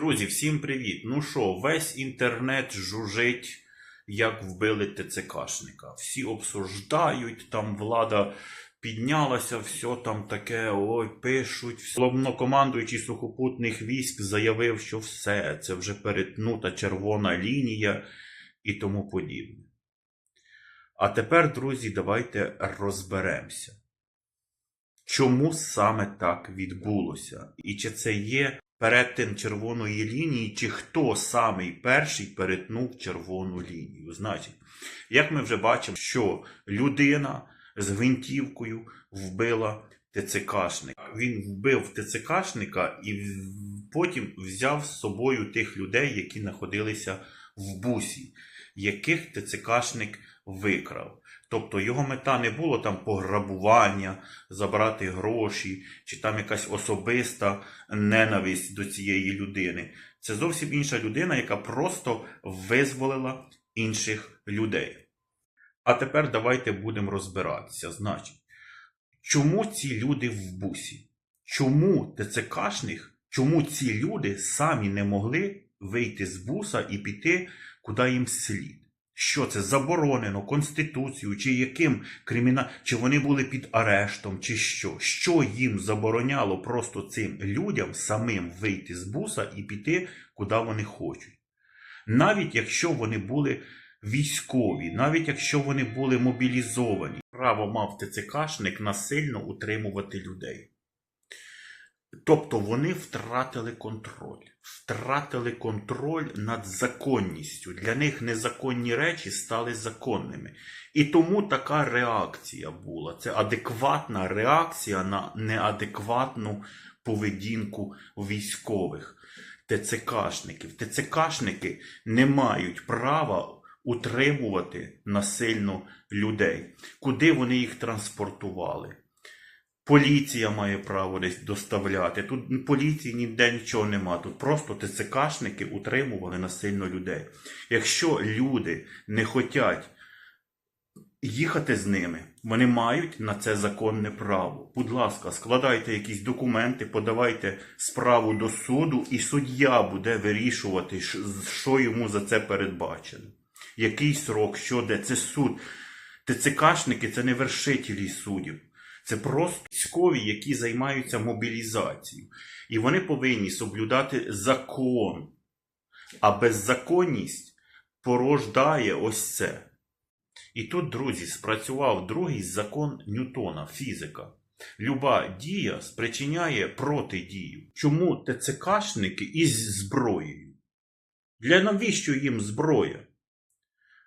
Друзі, всім привіт! Ну що, весь інтернет жужить, як вбили ТЦКшника. Всі обсуждають, там влада піднялася, все там таке, ой, пишуть. Головнокомандуючий сухопутних військ заявив, що все, це вже перетнута червона лінія і тому подібне. А тепер, друзі, давайте розберемося. Чому саме так відбулося? І чи це є перетин червоної лінії, чи хто самий перший перетнув червону лінію? Значить, як ми вже бачимо, що людина з гвинтівкою вбила ТЦКшника. Він вбив ТЦКшника і потім взяв з собою тих людей, які знаходилися в бусі, яких ТЦКшник викрав. Тобто його мета не було там пограбування, забрати гроші, чи там якась особиста ненависть до цієї людини. Це зовсім інша людина, яка просто визволила інших людей. А тепер давайте будемо розбиратися. Значить, чому ці люди в бусі? Чому ТЦКшних, чому ці люди самі не могли вийти з буса і піти, куди їм слід? Що це заборонено Конституцією, чи яким криміна... чи вони були під арештом, чи що? Що їм забороняло просто цим людям самим вийти з буса і піти, куди вони хочуть? Навіть якщо вони були військові, навіть якщо вони були мобілізовані, право мав ТЦКшник насильно утримувати людей. Тобто вони втратили контроль, втратили контроль над законністю. Для них незаконні речі стали законними. І тому така реакція була. Це адекватна реакція на неадекватну поведінку військових, ТЦКшників. ТЦКшники не мають права утримувати насильно людей. Куди вони їх транспортували? Поліція має право десь доставляти. Тут поліції ніде нічого нема. Тут просто ТЦКшники утримували насильно людей. Якщо люди не хочуть їхати з ними, вони мають на це законне право. Будь ласка, складайте якісь документи, подавайте справу до суду, і суддя буде вирішувати, що йому за це передбачено. Який срок, що де, це суд. ТЦКшники це не вершителі суддів. Це просто військові, які займаються мобілізацією. І вони повинні соблюдати закон. А беззаконність порождає ось це. І тут, друзі, спрацював другий закон Ньютона, фізика. Люба дія спричиняє протидію. Чому ТЦКшники із зброєю? Для навіщо їм зброя?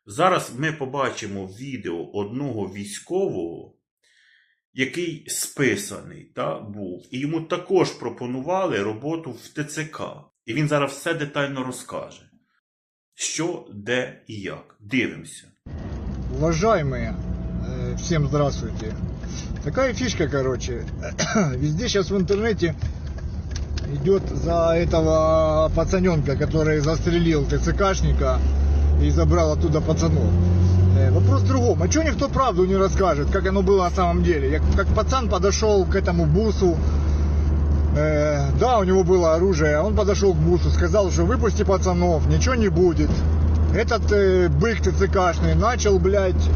Зараз ми побачимо відео одного військового, який списаний та, був. І йому також пропонували роботу в ТЦК. І він зараз все детально розкаже. Що, де і як. Дивимося. Уважаемые, э, всем здравствуйте. Такая фишка, короче. Везде сейчас в интернете идет за этого пацаненка, который застрелил ТЦКшника и забрал оттуда пацанов. Э, Вопрос в другом. А что никто правду не расскажет, как оно было на самом деле? Я- Как пацан подошел к этому бусу, э, да, у него было оружие, он подошел к бусу, сказал, что выпусти пацанов, ничего не будет. Этот э, бык ТЦКшный начал, блядь,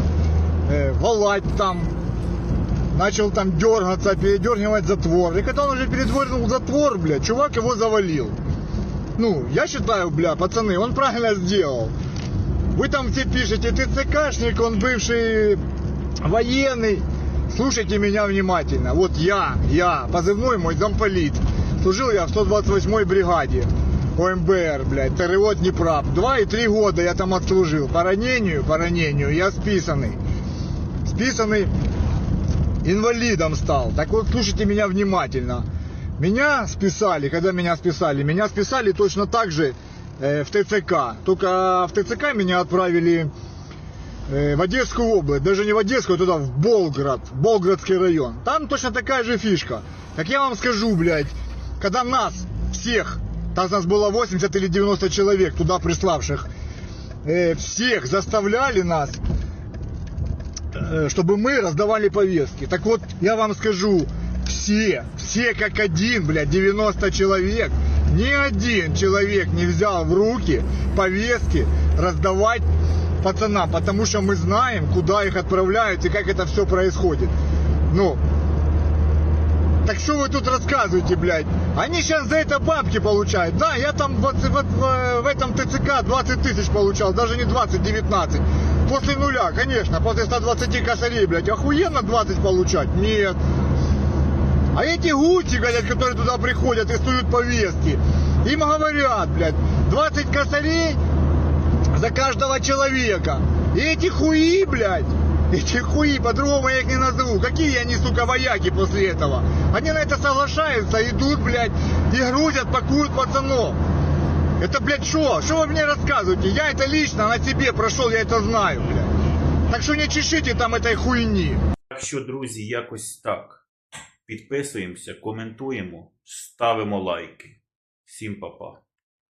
э, валать там, начал там дергаться, передергивать затвор. И когда он уже передвинул затвор, блядь, чувак его завалил. Ну, я считаю, бля, пацаны, он правильно сделал. Вы там все пишете, ТЦКшник, он бывший военный. Слушайте меня внимательно. Вот я, я, позывной мой замполит. Служил я в 128-й бригаде ОМБР, блядь, ТРО Днепра. Два и три года я там отслужил. По ранению, по ранению я списанный. Списанный инвалидом стал. Так вот, слушайте меня внимательно. Меня списали, когда меня списали, меня списали точно так же в ТЦК. Только в ТЦК меня отправили э, в Одесскую область, даже не в Одесскую, а туда, в Болград, Болградский район. Там точно такая же фишка. Так я вам скажу, блядь, когда нас всех, там нас было 80 или 90 человек туда приславших, э, всех заставляли нас э, чтобы мы раздавали повестки. Так вот, я вам скажу, все, все как один, блядь, 90 человек ни один человек не взял в руки повестки раздавать пацанам, потому что мы знаем, куда их отправляют и как это все происходит. Ну, так что вы тут рассказываете, блядь? Они сейчас за это бабки получают. Да, я там вот, вот в, в этом ТЦК 20 тысяч получал, даже не 20, 19. После нуля, конечно, после 120 косарей, блядь. Охуенно 20 получать? Нет. А эти гуси, блядь, которые туда приходят и суют повестки, им говорят, блядь, 20 косарей за каждого человека. И эти хуи, блядь, эти хуи, по-другому я их не назову. Какие они, сука, вояки после этого? Они на это соглашаются, идут, блядь, и грузят, пакуют пацанов. Это, блядь, что? Что вы мне рассказываете? Я это лично на себе прошел, я это знаю, блядь. Так что не чешите там этой хуйни. Так що, друзі, якось так. Підписуємося, коментуємо, ставимо лайки. Всім па-па.